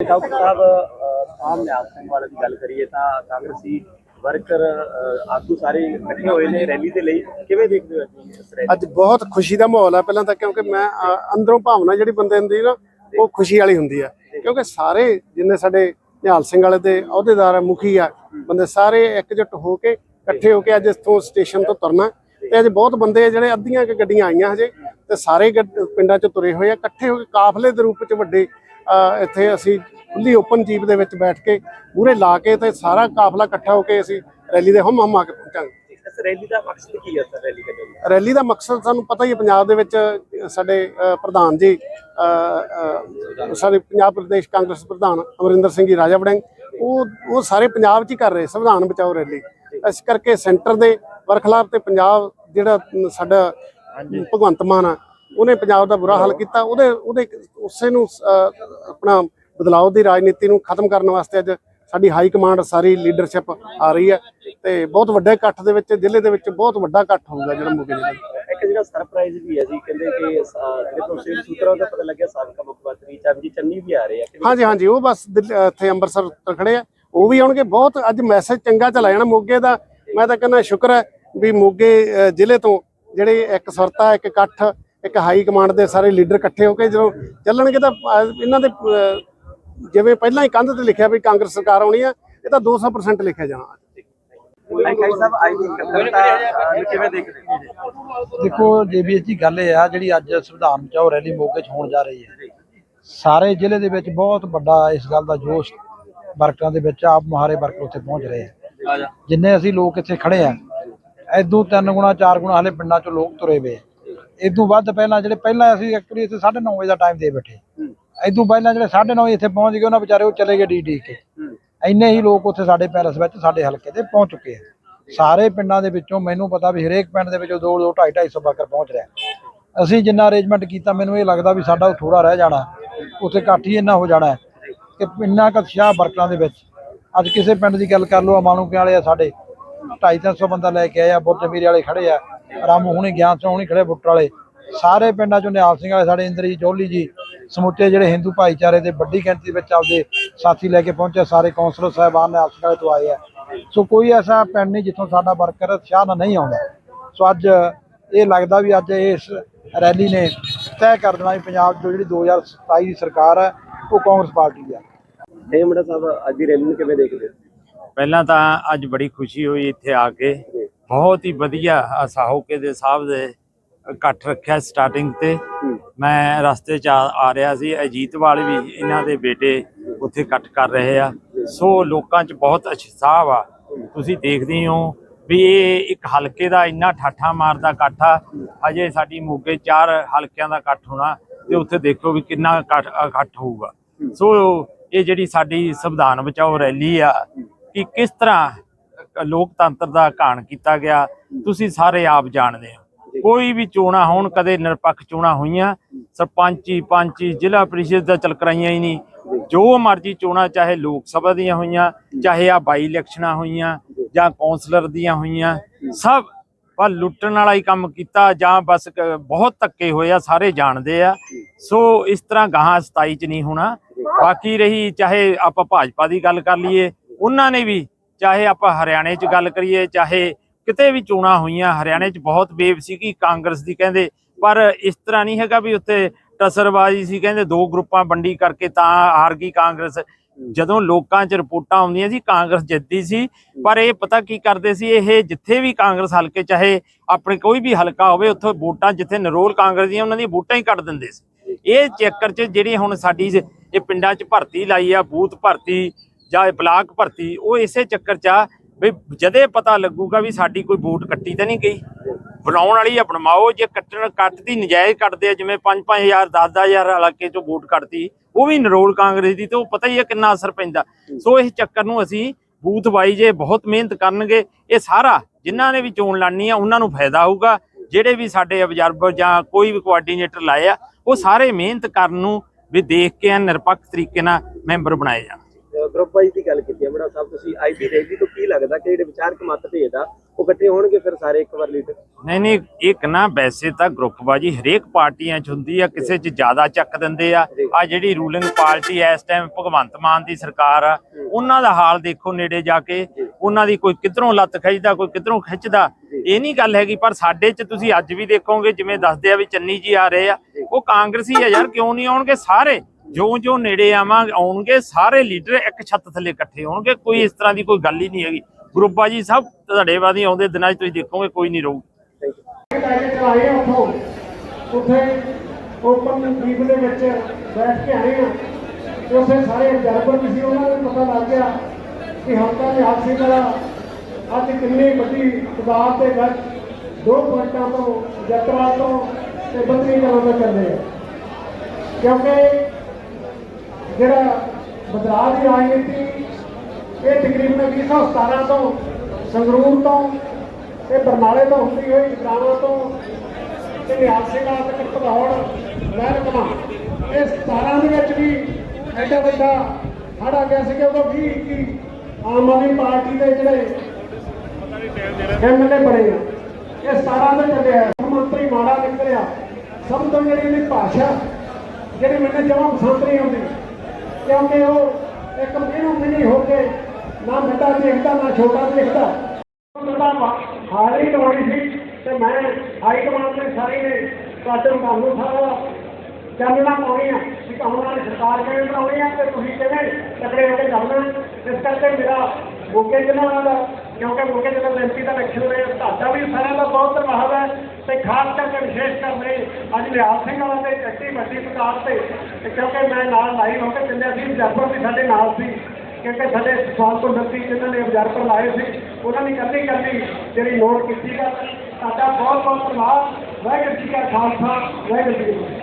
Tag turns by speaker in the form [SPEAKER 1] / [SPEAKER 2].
[SPEAKER 1] Doctor ਸਾਹਿਬ ਅਹ, ਆਮ ਨਿਆਜ਼ ਸਿੰਘ ਵਾਲੇ ਦੀ ਗੱਲ ਕਰੀਏ ਤਾਂ ਕਾਂਗਰਸੀ ਵਰਕਰ ਅਹ, ਆਗੂ ਸਾਰੇ ਇਕੱਠੇ ਹੋਏ ਨੇ ਰੈਲੀ ਦੇ ਲਈ। ਕਿਵੇਂ ਦੇਖਦੇ ਹੋ ਜੀ ਇਸ ਰੈਲੀ
[SPEAKER 2] ਅੱਜ ਬਹੁਤ ਖੁਸ਼ੀ ਦਾ ਮਾਹੌਲ ਹੈ ਪਹਿਲਾਂ ਤਾਂ ਕਿਉਂਕਿ ਮੈਂ ਅ, ਅੰਦਰੋਂ ਭਾਵਨਾ ਜਿਹੜੀ ਬੰਦੇ ਹੁੰਦੀ ਨਾ ਉਹ ਖੁਸ਼ੀ ਵਾਲੀ ਹੁੰਦੀ ਆ। ਕਿਉਂਕਿ ਸਾਰੇ ਜਿੰਨੇ ਸਾਡੇ ਨਿਹਾਲ ਸਿੰਘ ਵਾਲੇ ਦੇ ਅਹੁਦੇਦਾਰ ਆ ਮੁਖੀ ਆ ਬੰਦੇ ਸਾਰੇ ਇਕਜੁੱਟ ਹੋ ਕੇ ਇਕੱਠੇ ਹੋ ਕੇ ਅੱਜ ਇੱਥੋਂ ਸਟੇਸ਼ਨ ਤੋਂ ਤੁਰਨਾ। ਤੇ ਅੱਜ ਬਹੁਤ ਬੰਦੇ ਆ ਜਿਹੜੇ ਅੱਧੀਆਂ ਕੁ ਗੱਡੀਆਂ ਆਈਆਂ ਹਜੇ ਤੇ ਸਾਰੇ ਗੱਡ- ਪਿੰਡਾਂ 'ਚ ਤੁਰੇ ਹੋਏ ਆ ਇਕੱਠੇ ਹੋ ਕੇ ਕਾਫਲੇ ਦੇ ਰੂਪ 'ਚ ਵੱਡੇ ਇੱਥੇ ਅਸੀਂ ਖੁੱਲੀ ਓਪਨ ਜੀਪ ਦੇ ਵਿੱਚ ਬੈਠ ਕੇ ਮੂਰੇ ਲਾ ਕੇ ਤੇ ਸਾਰਾ ਕਾਫਲਾ ਇਕੱਠਾ ਹੋ ਕੇ ਅਸੀਂ ਰੈਲੀ ਦੇ ਹਮ ਹਮ ਆ ਕੇ ਪਹੁੰਚਾਂਗੇ।
[SPEAKER 1] ਰੈਲੀ ਦਾ ਮਕਸਦ ਕੀ ਹੈ ਸਰ ਰੈਲੀ ਦਾ
[SPEAKER 2] ਰੈਲੀ ਦਾ ਮਕਸਦ ਸਾਨੂੰ ਪਤਾ ਹੀ ਹੈ ਪੰਜਾਬ ਦੇ ਵਿੱਚ ਸਾਡੇ ਪ੍ਰਧਾਨ ਜੀ ਸਾਡੇ ਪੰਜਾਬ ਪ੍ਰਦੇਸ਼ ਕਾਂਗਰਸ ਪ੍ਰਧਾਨ ਅਮਰਿੰਦਰ ਸਿੰਘ ਜੀ ਰਾਜਾ ਵੜਿੰਗ ਉਹ ਉਹ ਸਾਰੇ ਪੰਜਾਬ 'ਚ ਹੀ ਕਰ ਰਹੇ ਸੰਵਿਧਾਨ ਬਚਾਓ ਰੈਲੀ। ਇਸ ਕਰਕੇ ਸੈਂਟਰ ਦੇ ਵਰਖਲਾਫ ਤੇ ਪੰਜਾਬ ਜਿਹੜਾ ਸਾਡਾ ਭਗਵੰਤ ਮਾਨ ਆ ਉਹਨੇ ਪੰਜਾਬ ਦਾ ਬੁਰਾ ਹਾਲ ਕੀਤਾ। ਉਹਦੇ ਉਹਦੇ ਉਸੇ ਨੂੰ ਆਪਣਾ ਬਦਲਾਅ ਦੀ ਰਾਜਨੀਤੀ ਨੂੰ ਖਤਮ ਕਰਨ ਵਾਸਤੇ ਅੱਜ ਸਾਡੀ ਹਾਈ ਕਮਾਂਡ ਸਾਰੀ ਲੀਡਰਸ਼ਿਪ ਆ ਰਹੀ ਹੈ ਤੇ ਬਹੁਤ ਵੱਡੇ ਇਕੱਠ ਦੇ ਵਿੱਚ ਜ਼ਿਲ੍ਹੇ ਦੇ ਵਿੱਚ ਬਹੁਤ ਵੱਡਾ ਇਕੱਠ ਹੋਊਗਾ ਜਿਹੜਾ ਜ਼ਿਲ੍ਹੇ ਦਾ
[SPEAKER 1] ਇੱਕ ਜਿਹੜਾ ਸਰਪ੍ਰਾਈਜ਼ ਵੀ ਹੈ ਜੀ ਕਹਿੰਦੇ ਕਿ ਜਿਹੜੇ ਪ੍ਰੋਸੈਸ ਸੂਤਰਾਂ ਦਾ ਪਤਾ ਲੱਗਿਆ ਸਾਬਕਾ ਮੁੱਖ ਮੰਤਰੀ ਚਰਨਜੀਤ ਚੰਨੀ ਵੀ ਆ ਰਹੇ ਆ।
[SPEAKER 2] ਹਾਂਜੀ ਹਾਂਜੀ ਉਹ ਬਸ ਇੱਥੇ ਅੰਮ੍ਰਿਤਸਰ ਤੋਂ ਖੜੇ ਆ। ਉਹ ਵੀ ਆਉਣਗੇ। ਬਹੁਤ ਅੱਜ ਮੈਸੇਜ ਚੰਗਾ ਚਲਾ ਜਾਣਾ ਮੋਗੇ ਦਾ। ਮੈਂ ਤਾਂ ਕਹਿੰਦਾ ਸ਼ੁਕਰ ਹੈ ਵੀ ਮੋਗੇ ਜ਼ਿਲ੍ਹੇ ਤੋਂ ਜਿਹੜੇ ਇੱਕ ਸੁਰਤਾ ਇੱਕ ਇਕੱਠ ਇੱਕ ਹਾਈ ਕਮਾਂਡ ਦੇ ਸਾਰੇ ਲੀਡਰ ਇਕੱਠੇ ਹੋ ਕੇ ਜਦੋਂ ਚੱਲਣਗੇ ਤਾਂ ਇਹਨਾਂ ਦੇ ਜਿਵੇਂ ਪਹਿਲਾਂ ਹੀ ਕੰਧ ਤੇ ਲਿਖਿਆ ਵੀ ਕਾਂਗਰਸ ਸਰਕਾਰ ਆਉਣੀ ਆ ਇਹ ਤਾਂ 200% ਲਿਖਿਆ ਜਾਣਾ।
[SPEAKER 3] ਦੇਖੋ ਜੇਬੀਐਸ ਦੀ ਗੱਲ ਇਹ ਆ ਜਿਹੜੀ ਅੱਜ ਸੰਵਿਧਾਨ ਬਚਾਓ ਰੈਲੀ ਮੋਗੇ 'ਚ ਹੋਣ ਜਾ ਰਹੀ ਹੈ। ਸਾਰੇ ਜ਼ਿਲ੍ਹੇ ਦੇ ਵਿੱਚ ਬਹੁਤ ਵੱਡਾ ਇਸ ਗੱਲ ਦਾ ਜੋਸ਼ ਵਰਕਰਾਂ ਦੇ ਵਿੱਚ ਆਪ ਮੁਹਾਰੇ ਵਰਕਰ ਉੱਥੇ ਪਹੁੰਚ ਰਹੇ ਆ। ਜਿੰਨੇ ਅਸੀਂ ਲੋਕ ਇੱਥੇ ਖੜੇ ਆ ਐਦੋਂ ਤਿੰਨ ਗੁਣਾ ਚਾਰ ਗੁਣਾ ਹਲੇ ਪਿੰਡਾਂ 'ਚੋਂ ਲੋਕ ਤੁਰੇ ਵੇ ਇਦੋਂ ਵੱਧ ਪਹਿਲਾਂ ਜਿਹੜੇ ਪਹਿਲਾਂ ਅਸੀਂ ਐਕਚੁਅਲੀ ਇੱਥੇ 9:30 ਵਜੇ ਦਾ ਟਾਈਮ ਦੇ ਬੈਠੇ। ਇਦੋਂ ਪਹਿਲਾਂ ਜਿਹੜੇ 9:30 ਇੱਥੇ ਪਹੁੰਚ ਗਏ ਉਹਨਾਂ ਵਿਚਾਰੇ ਉਹ ਚਲੇ ਗਏ ਡੀ ਡੀ ਕੇ। ਇੰਨੇ ਹੀ ਲੋਕ ਉੱਥੇ ਸਾਡੇ ਪੈਲਸ ਵਿੱਚ ਸਾਡੇ ਹਲਕੇ ਤੇ ਪਹੁੰਚ ਚੁੱਕੇ ਆ। ਸਾਰੇ ਪਿੰਡਾਂ ਦੇ ਵਿੱਚੋਂ ਮੈਨੂੰ ਪਤਾ ਵੀ ਹਰੇਕ ਪਿੰਡ ਦੇ ਵਿੱਚੋਂ 2 2 2.5 250 ਵਰਕਰ ਪਹੁੰਚ ਰਿਹਾ। ਅਸੀਂ ਜਿੰਨਾ ਅਰੇਂਜਮੈਂਟ ਕੀਤਾ ਮੈਨੂੰ ਇਹ ਲੱਗਦਾ ਵੀ ਸਾਡਾ ਥੋੜਾ ਰਹਿ ਜਾਣਾ। ਉੱਥੇ ਹੀ ਇੰਨਾ ਹੋ ਜਾਣਾ ਕਿ ਇੰਨਾ ਕੁ ਉਤਸ਼ਾਹ ਵਰਕਰਾਂ ਦੇ ਵਿੱਚ। ਅੱਜ ਕਿਸੇ ਪਿੰਡ ਦੀ ਗੱਲ ਕਰ ਲਓ ਮਾਣੂਕੇ ਵਾਲੇ ਆ ਸਾਡੇ। 250 300 ਬੰਦਾ ਲੈ ਕੇ ਆਏ ਆ ਬੁਰਜ ਮੀਰੇ ਵਾਲੇ ਖੜੇ ਆ। ਰਾਮੂ ਹੁਣੀ ਗਿਆਨ ਸਿੰਘ ਹੁਣੀ ਖੜੇ ਬੁੱਟਰ ਵਾਲੇ। ਸਾਰੇ ਪਿੰਡਾਂ ਚੋਂ ਨਿਹਾਲ ਸਿੰਘ ਵਾਲੇ ਸਾਡੇ ਇੰਦਰੀ ਜੋਲੀ ਜੀ ਸਮੁੱਚੇ ਜਿਹੜੇ ਹਿੰਦੂ ਭਾਈਚਾਰੇ ਦੇ ਵੱਡੀ ਗਿਣਤੀ ਵਿੱਚ ਆਪਦੇ ਸਾਥੀ ਲੈ ਕੇ ਪਹੁੰਚੇ ਸਾਰੇ ਕੌਂਸਲਰ ਸਾਹਿਬਾਨ ਨਿਹਾਲ ਸਿੰਘ ਵਾਲੇ ਤੋਂ ਆਏ ਆ। ਸੋ ਕੋਈ ਐਸਾ ਪਿੰਡ ਨਹੀਂ ਜਿੱਥੋਂ ਸਾਡਾ ਵਰਕਰ ਉਤਸ਼ਾਹ ਨਾਲ ਨਹੀਂ ਆਉਂਦਾ। ਸੋ ਅੱਜ ਇਹ ਲੱਗਦਾ ਵੀ ਅੱਜ ਇਸ ਰੈਲੀ ਨੇ ਤੈਅ ਕਰ ਦੇਣਾ ਵੀ ਪੰਜਾਬ 'ਚ ਜਿਹੜੀ 2027 ਦੀ ਸਰਕਾਰ ਹੈ ਉਹ ਕਾਂਗਰਸ ਪਾਰਟੀ ਦੀ ਹੈ
[SPEAKER 1] ਇਹ ਮੁੰਡਾ ਸਾਹਿਬ ਅੱਜ ਦੀ ਰੈਲੀ ਨੂੰ ਕਿਵੇਂ ਦੇਖਦੇ ਹੋ?
[SPEAKER 4] ਪਹਿਲਾਂ ਤਾਂ ਅੱਜ ਬੜੀ ਖੁਸ਼ੀ ਹੋਈ ਇੱਥੇ ਆ ਕੇ। ਬਹੁਤ ਹੀ ਵਧੀਆ ਸਾਹੋਕੇ ਦੇ ਸਾਹਿਬ ਦੇ ਇਕੱਠ ਰੱਖਿਆ ਸਟਾਰਟਿੰਗ ਤੇ। ਮੈਂ ਰਸਤੇ 'ਚ ਆ ਰਿਹਾ ਸੀ ਅਜੀਤਵਾਲ ਵੀ ਇਹਨਾਂ ਦੇ ਬੇਟੇ ਉੱਥੇ ਇਕੱਠ ਕਰ ਰਹੇ ਆ। ਸੋ ਲੋਕਾਂ 'ਚ ਬਹੁਤ ਉਤਸ਼ਾਹ ਆ। ਤੁਸੀਂ ਦੇਖਦੇ ਹੋ ਵੀ ਇਹ ਇੱਕ ਹਲਕੇ ਦਾ ਇੰਨਾ ਠਾਠਾ ਮਾਰਦਾ ਇਕੱਠ ਆ। ਅਜੇ ਸਾਡੀ ਮੋਗੇ ਚਾਰ ਹਲਕਿਆਂ ਦਾ ਇਕੱਠ ਹੋਣਾ ਤੇ ਉੱਥੇ ਦੇਖੋ ਵੀ ਕਿੰਨਾ ਇਕੱਠ ਇਕੱਠ ਹੋਊਗਾ। ਸੋ ਇਹ ਜਿਹੜੀ ਸਾਡੀ ਸੰਵਿਧਾਨ ਬਚਾਓ ਰੈਲੀ ਆ ਕਿ ਕਿਸ ਤਰ੍ਹਾਂ ਲੋਕਤੰਤਰ ਦਾ ਘਾਣ ਕੀਤਾ ਗਿਆ, ਤੁਸੀਂ ਸਾਰੇ ਆਪ ਜਾਣਦੇ ਹੋ। ਕੋਈ ਵੀ ਚੋਣਾਂ ਹੋਣ, ਕਦੇ ਨਿਰਪੱਖ ਚੋਣਾਂ ਹੋਈਆਂ, ਸਰਪੰਚੀ, ਪੰਚੀ, ਜ਼ਿਲ੍ਹਾ ਪ੍ਰੀਸ਼ਦ ਦਾ ਚਲ ਕਰਾਈਆਂ ਹੀ ਨਹੀਂ। ਜੋ ਮਰਜ਼ੀ ਚੋਣਾਂ, ਚਾਹੇ ਲੋਕ ਸਭਾ ਦੀਆਂ ਹੋਈਆਂ, ਚਾਹੇ ਆ ਬਾਈ ਇਲੈਕਸ਼ਨਾਂ ਹੋਈਆਂ ਜਾਂ ਕੌਂਸਲਰ ਦੀਆਂ ਹੋਈਆਂ, ਸਭ ਪਰ ਲੁੱਟਣ ਵਾਲਾ ਹੀ ਕੰਮ ਕੀਤਾ ਜਾਂ ਬਸ ਬਹੁਤ ਧੱਕੇ ਹੋਏ ਆ, ਸਾਰੇ ਜਾਣਦੇ ਆ। ਸੋ ਇਸ ਤਰ੍ਹਾਂ ਗਾਹਾਂ 27 ਚ ਨਹੀਂ ਹੋਣਾ। ਬਾਕੀ ਰਹੀ ਚਾਹੇ ਆਪਾਂ ਭਾਜਪਾ ਦੀ ਗੱਲ ਕਰ ਲਈਏ, ਉਹਨਾਂ ਨੇ ਵੀ ਚਾਹੇ ਆਪਾਂ ਹਰਿਆਣੇ 'ਚ ਗੱਲ ਕਰੀਏ, ਚਾਹੇ ਕਿਤੇ ਵੀ ਚੋਣਾਂ ਹੋਈਆਂ, ਹਰਿਆਣੇ 'ਚ ਬਹੁਤ ਬੇਬ ਸੀਗੀ ਕਾਂਗਰਸ ਦੀ ਕਹਿੰਦੇ, ਪਰ ਇਸ ਤਰ੍ਹਾਂ ਨਹੀਂ ਹੈਗਾ ਵੀ ਉੱਥੇ ਟਸਰਬਾਜ਼ੀ ਸੀ, ਕਹਿੰਦੇ ਦੋ ਗਰੁੱਪਾਂ ਵੰਡੀ ਕਰਕੇ ਤਾਂ ਹਾਰ ਗਈ ਕਾਂਗਰਸ। ਜਦੋਂ ਲੋਕਾਂ 'ਚ ਰਿਪੋਰਟਾਂ ਆਉਂਦੀਆਂ ਸੀ, ਕਾਂਗਰਸ ਜਿੱਤਦੀ ਸੀ, ਪਰ ਇਹ ਪਤਾ ਕੀ ਕਰਦੇ ਸੀ, ਇਹ ਜਿੱਥੇ ਵੀ ਕਾਂਗਰਸ ਹਲਕੇ, ਚਾਹੇ ਆਪਣੇ ਕੋਈ ਵੀ ਹਲਕਾ ਹੋਵੇ, ਉੱਥੇ ਵੋਟਾਂ ਜਿੱਥੇ ਨਰੋਲ ਕਾਂਗਰਸ ਦੀਆਂ, ਉਹਨਾਂ ਦੀਆਂ ਵੋਟਾਂ ਹੀ ਕੱਢ ਦਿੰਦੇ ਸੀ। ਇਹ ਚੱਕਰ 'ਚ ਜਿਹੜੀ ਹੁਣ ਸਾਡੀ ਇਹ ਪਿੰਡਾਂ 'ਚ ਭਰਤੀ ਲਾਈ ਆ, ਬੂਥ ਭਰਤੀ ਜਾਂ ਇਹ ਬਲਾਕ ਭਰਤੀ, ਉਹ ਇਸੇ ਚੱਕਰ 'ਚ ਆ ਵੀ ਜਦੇ ਪਤਾ ਲੱਗੂਗਾ ਵੀ ਸਾਡੀ ਕੋਈ ਵੋਟ ਕੱਟੀ ਤਾਂ ਨਹੀਂ ਗਈ। ਬਣਾਉਣ ਵਾਲੀ ਆ, ਬਣਵਾਓ, ਜੇ ਕੱਟਣ ਕੱਟਦੀ ਨਜਾਇਜ਼ ਕੱਟਦੇ ਆ, ਜਿਵੇਂ 5-5000 10-10000 ਇਲਾਕੇ 'ਚੋਂ ਵੋਟ ਕੱਟਦੀ ਉਹ ਵੀ ਨਰੋਲ ਕਾਂਗਰਸ ਦੀ ਤੇ ਉਹ ਪਤਾ ਹੀ ਆ ਕਿੰਨਾ ਅਸਰ ਪੈਂਦਾ। ਸੋ ਇਸ ਚੱਕਰ ਨੂੰ ਅਸੀਂ ਬੂਥ ਵਾਈ ਜੇ ਬਹੁਤ ਮਿਹਨਤ ਕਰਨਗੇ, ਇਹ ਸਾਰਾ ਜਿਨ੍ਹਾਂ ਨੇ ਵੀ ਚੋਣ ਲੜਨੀ ਆ, ਉਹਨਾਂ ਨੂੰ ਫਾਇਦਾ ਹੋਊਗਾ। ਜਿਹੜੇ ਵੀ ਸਾਡੇ ਅਬਜ਼ਰਵਰ ਜਾਂ ਕੋਈ ਵੀ ਕੋਆਰਡੀਨੇਟਰ ਲਾਏ ਆ, ਉਹ ਸਾਰੇ ਮਿਹਨਤ ਕਰਨ ਨੂੰ ਵੀ ਦੇਖ ਕੇ ਐਨ ਨਿਰਪੱਖ ਤਰੀਕੇ ਨਾਲ ਮੈਂਬਰ ਬਣਾਏ ਜਾਣ।
[SPEAKER 1] ਗਰੁੱਪ ਵਾਈਜ਼ ਦੀ ਗੱਲ ਕੀਤੀ ਹੈ। ਮੁੰਡਾ ਸਾਹਿਬ ਤੁਸੀਂ ਅੱਜ ਦੀ ਰੈਲੀ ਤੋਂ ਕੀ ਲੱਗਦਾ ਕਿ ਜਿਹੜੇ ਵਿਚਾਰਕ ਮਤਭੇਦ ਆ ਉਹ ਇਕੱਠੇ ਹੋਣਗੇ ਫਿਰ ਸਾਰੇ ਇੱਕ ਵਾਰ ਲੀਡਰ?
[SPEAKER 4] ਨਹੀਂ ਨਹੀਂ ਇੱਕ ਨਾ ਵੈਸੇ ਤਾਂ ਗਰੁੱਪਬਾਜੀ ਹਰੇਕ ਪਾਰਟੀਆਂ 'ਚ ਹੁੰਦੀ ਆ ਕਿਸੇ 'ਚ ਜ਼ਿਆਦਾ ਚੱਕ ਦਿੰਦੇ ਆ। ਆ ਜਿਹੜੀ ਰੂਲਿੰਗ ਪਾਰਟੀ ਇਸ ਟਾਈਮ ਭਗਵੰਤ ਮਾਨ ਦੀ ਸਰਕਾਰ ਆ ਉਹਨਾਂ ਦਾ ਹਾਲ ਦੇਖੋ ਨੇੜੇ ਜਾ ਕੇ ਉਹਨਾਂ ਦੀ ਕੋਈ ਕਿਧਰੋਂ ਲੱਤ ਖਿੱਚਦਾ ਕੋਈ ਕਿਧਰੋਂ ਖਿੱਚਦਾ ਇਹ ਨਹੀਂ ਗੱਲ ਹੈਗੀ ਪਰ ਸਾਡੇ 'ਚ ਤੁਸੀਂ ਅੱਜ ਵੀ ਦੇਖੋਗੇ ਜਿਵੇਂ ਦੱਸਦੇ ਆ ਵੀ ਚੰਨੀ ਜੀ ਆ ਰਹੇ ਆ ਉਹ ਕਾਂਗਰਸੀ ਆ ਯਾਰ ਕਿਉਂ ਨਹੀਂ ਆਉਣਗੇ ਸਾਰੇ? ਜੋ ਜੋ ਨੇੜੇ ਆਵਾਂ ਆਉਣਗੇ, ਸਾਰੇ ਲੀਡਰ ਇੱਕ ਛੱਤ ਥੱਲੇ ਇਕੱਠੇ ਹੋਣਗੇ, ਕੋਈ ਇਸ ਤਰ੍ਹਾਂ ਦੀ ਕੋਈ ਗੱਲ ਹੀ ਨਹੀਂ ਹੈਗੀ। ਗਰੁੱਪਬਾਜੀ ਸਭ ਧੜੇਬਾਜ਼ੀ ਆਉਂਦੇ ਦਿਨਾਂ 'ਚ ਤੁਸੀਂ ਦੇਖੋਗੇ, ਕੋਈ ਨਹੀਂ ਰਹੂ।
[SPEAKER 5] ਉੱਥੇ ਓਪਨ ਜੀਪ ਦੇ ਵਿੱਚ ਬੈਠ ਕੇ ਆਏ ਆ ਤੇ ਸਾਰੇ ਅਬਜ਼ਰਵਰ ਵੀ ਸੀ ਉਹਨਾਂ ਨੂੰ ਪਤਾ ਲੱਗ ਗਿਆ ਕਿ ਹਲਕਾ ਦੇ ਹਾਦਸੇ ਦਾ ਅੱਜ ਕਿੰਨੀ ਵੱਡੀ ਤਦਾਦ ਦੇ ਵਿੱਚ ਦੋ ਪੁਆਇੰਟਾਂ ਤੋਂ ਜਤਰਾ ਤੋਂ ਤੇ ਬੰਦਰੀ ਕਲਾਂ ਤੋਂ ਚੱਲੇ ਕਿਉਂਕਿ ਜਿਹੜਾ ਬਦਲਾਅ ਦੀ ਰਾਜਨੀਤੀ ਇਹ ਤਕਰੀਬਨ 2017 ਤੋਂ ਸੰਗਰੂਰ ਤੋਂ ਇਹ ਬਰਨਾਲੇ ਤੋਂ ਹੁੰਦੀ ਹੋਈ ਜਗਰਾਵਾਂ ਤੋਂ ਤੇ ਨਿਹਾਲ ਸਿੰਘ ਤੱਕ ਭਦੌੜ ਮਹਿਰਕਮਾ ਇਹ 17 ਦੇ ਵਿੱਚ ਵੀ ਐਡਾ ਵੱਡਾ ਹੜ ਗਿਆ ਸੀ ਕਿ ਉਦੋਂ 20 21 ਆਮ ਆਦਮੀ ਪਾਰਟੀ ਦੇ ਜਿਹੜੇ ਐਮਐਲਏ ਬਣੇ ਆ। ਇਹ 17 ਦੇ ਚੱਲਿਆ ਮੁੱਖ ਮੰਤਰੀ ਮਾੜਾ ਨਿਕਲਿਆ। ਸਭ ਤੋਂ ਜਿਹੜੀ ਇਹਦੀ ਭਾਸ਼ਾ, ਜਿਹੜੀ ਮੈਨੂੰ ਜਮਾਂ ਪਸੰਦ ਨਹੀਂ ਆਉਂਦੀ। ਕਿਉਂਕਿ ਉਹ ਇੱਕ ਇਹਨੂੰ ਮਿਲੀ ਹੋ ਕੇ ਨਾ ਵੱਡਾ ਦੇਖਦਾ, ਨਾ ਛੋਟਾ ਦੇਖਦਾ। ਉਹਦਾ ਹਾਰ ਹੀ ਕਮਾਉਣੀ ਸੀ ਤੇ ਮੈਂ ਹਾਈ ਕਮਾਂਡ ਦੇ ਸਾਰੇ ਨੇ ਤੁਹਾਡੇ ਤੁਹਾਨੂੰ ਸਾਰਾ ਚਾਨਣਾ ਪਾਉਣੀ ਆ। ਕਿ ਆਉਣ ਵਾਲੀ ਸਰਕਾਰ ਕਿਵੇਂ ਬਣਾਉਣੀ ਆ ਤੇ ਤੁਸੀਂ ਕਿਵੇਂ ਤਕੜੇ ਹੋ ਕੇ ਚੱਲਣਾ ਇਸ ਕਰਕੇ ਮੇਰਾ ਮੋਕੇ ਜ਼ਿਲ੍ਹਾ ਦਾ ਕਿਉਂਕਿ ਮੋਕੇ ਜ਼ਿਲ੍ਹਾ ਦਾ ਐਮਪੀ ਦਾ ਇਲੈਕਸ਼ਨ ਹੋਇਆ, ਤੁਹਾਡਾ ਵੀ ਸਾਰਿਆਂ ਦਾ ਬਹੁਤ ਧੰਨਵਾਦ ਹੈ। ਤੇ ਖਾਸ ਕਰਕੇ ਵਿਸ਼ੇਸ਼ ਕਰਕੇ ਅੱਜ ਨਿਹਾਲ ਸਿੰਘ ਵਾਲਾ ਤੇ ਐਕਟੀ ਵੱਡੀ ਪ੍ਰਕਾਰ ਤੇ ਕਿਉਂਕਿ ਮੈਂ ਨਾਲ ਲਾਈਵ ਹੋ ਕੇ ਚੱਲਿਆ ਸੀ ਵੀ ਸਾਡੇ ਨਾਲ ਸੀ, ਕਿਉਂਕਿ ਸਾਡੇ ਸਵਾਲ ਤੋਂ ਡਰਦੀ ਜਿਨ੍ਹਾਂ ਨੇ ਅਬਜ਼ਰਵਰ ਲਾਏ ਸੀ, ਉਹਨਾਂ ਨੇ ਕੱਲੀ ਕੱਲੀ ਜਿਹੜੀ ਨੋਟ ਕੀਤੀ ਗੱਲ ਸਾਡਾ ਬਹੁਤ ਬਹੁਤ ਧੰਨਵਾਦ। ਵਾਹਿਗੁਰੂ ਜੀ ਕਾ ਖਾਲਸਾ, ਵਾਹਿਗੁਰੂ ਜੀ